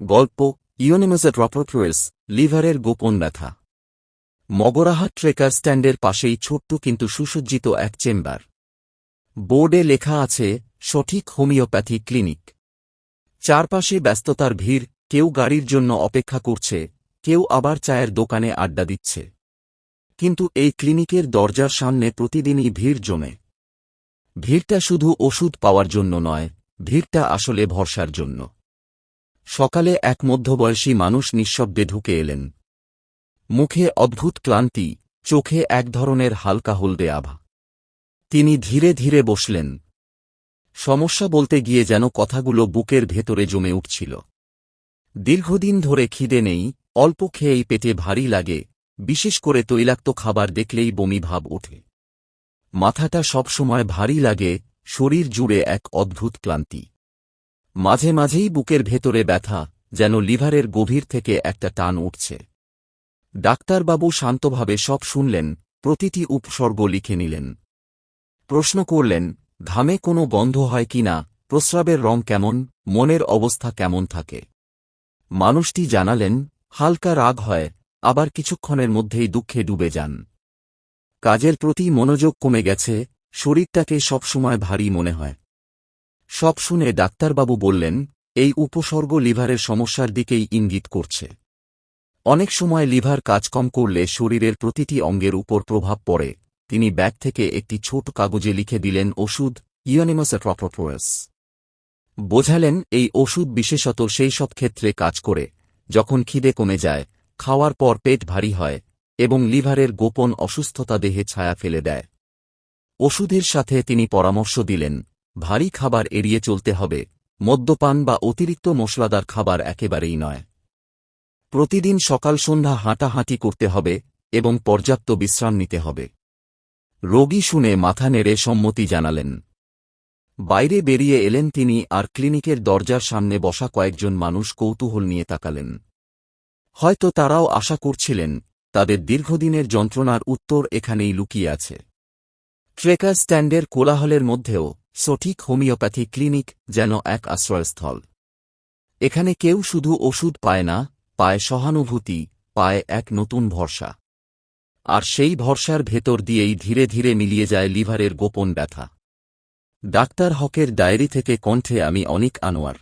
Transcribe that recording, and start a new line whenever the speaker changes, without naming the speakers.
গল্প ইউনিমাসেট রপ্রোপ্রোয়েস লিভারের গোপন ব্যথা। মগরাহাট ট্রেকার স্ট্যান্ডের পাশেই ছোট্ট কিন্তু সুসজ্জিত এক চেম্বার। বোর্ডে লেখা আছে, সঠিক হোমিওপ্যাথি ক্লিনিক। চারপাশে ব্যস্ততার ভিড়, কেউ গাড়ির জন্য অপেক্ষা করছে, কেউ আবার চায়ের দোকানে আড্ডা দিচ্ছে। কিন্তু এই ক্লিনিকের দরজার সামনে প্রতিদিনই ভিড় জমে। ভিড়টা শুধু ওষুধ পাওয়ার জন্য নয়, ভিড়টা আসলে ভরসার জন্য। সকালে এক মধ্যবয়সী মানুষ নিঃশব্দে ঢুকে এলেন। মুখে অদ্ভুত ক্লান্তি, চোখে এক ধরনের হালকা হলদে আভা। তিনি ধীরে ধীরে বসলেন। সমস্যা বলতে গিয়ে যেন কথাগুলো বুকের ভেতরে জমে উঠছিল। দীর্ঘদিন ধরে খিদে নেই, অল্প খেয়েই পেটে ভারী লাগে, বিশেষ করে তৈলাক্ত খাবার দেখলেই বমি ভাব ওঠে। মাথাটা সবসময় ভারী লাগে, শরীর জুড়ে এক অদ্ভুত ক্লান্তি। মাঝে মাঝেই বুকের ভেতরে ব্যথা যেন লিভারের গভীর থেকে একটা টান উঠছে। ডাক্তারবাবু শান্তভাবে সব শুনলেন, প্রতিটি উপসর্গ লিখে নিলেন। প্রশ্ন করলেন, ঘামে কোনো গন্ধ হয় কিনা প্রস্রাবের রং কেমন, মনের অবস্থা কেমন থাকে? মানুষটি জানালেন, হালকা রাগ হয়, আবার কিছুক্ষণের মধ্যেই দুঃখে ডুবে যান। কাজের প্রতি মনোযোগ কমে গেছে, শরীরটাকে সবসময় ভারী মনে হয়। সব শুনে ডাক্তারবাবু বললেন, এই উপসর্গ লিভারের সমস্যার দিকেই ইঙ্গিত করছে। অনেক সময় লিভার কাজ কম করলে শরীরের প্রতিটি অঙ্গের উপর প্রভাব পড়ে। তিনি ব্যাগ থেকে একটি ছোট কাগজে লিখে দিলেন, ওষুধ ইউনিমাসেট্রপ্রোপোয়াস বোঝালেন, এই ওষুধ বিশেষত সেই সব ক্ষেত্রে কাজ করে, যখন খিদে কমে যায়, খাওয়ার পর পেট ভারী হয়, এবং লিভারের গোপন অসুস্থতা দেহে ছায়া ফেলে দেয়। ওষুধের সাথে তিনি পরামর্শ দিলেন ভারী খাবার এড়িয়ে চলতে হবে। মদ্যপান বা অতিরিক্ত মশলাদার খাবার একেবারেই নয়। প্রতিদিন সকাল সন্ধ্যা হাঁটাহাঁটি করতে হবে এবং পর্যাপ্ত বিশ্রাম নিতে হবে। রোগী শুনে মাথা নেড়ে সম্মতি জানালেন। বাইরে বেরিয়ে এলেন তিনি আর ক্লিনিকের দরজার সামনে বসা কয়েকজন মানুষ কৌতূহল নিয়ে তাকালেন। হয়তো তারাও আশা করছিলেন, তাদের দীর্ঘদিনের যন্ত্রণার উত্তর এখানেই লুকিয়ে আছে। ট্রেকার স্ট্যান্ডের কোলাহলের মধ্যেও সঠিক হোমিওপ্যাথি ক্লিনিক যেন এক আশ্রয়স্থল। এখানে কেউ শুধু ওষুধ পায় না, পায় সহানুভূতি, পায় এক নতুন ভরসা। আর সেই ভরসার ভেতর দিয়েই ধীরে ধীরে মিলিয়ে যায় লিভারের গোপন ব্যথা। ডাক্তার হকের ডায়েরি থেকে কণ্ঠে আমি অনেক আনোয়ার।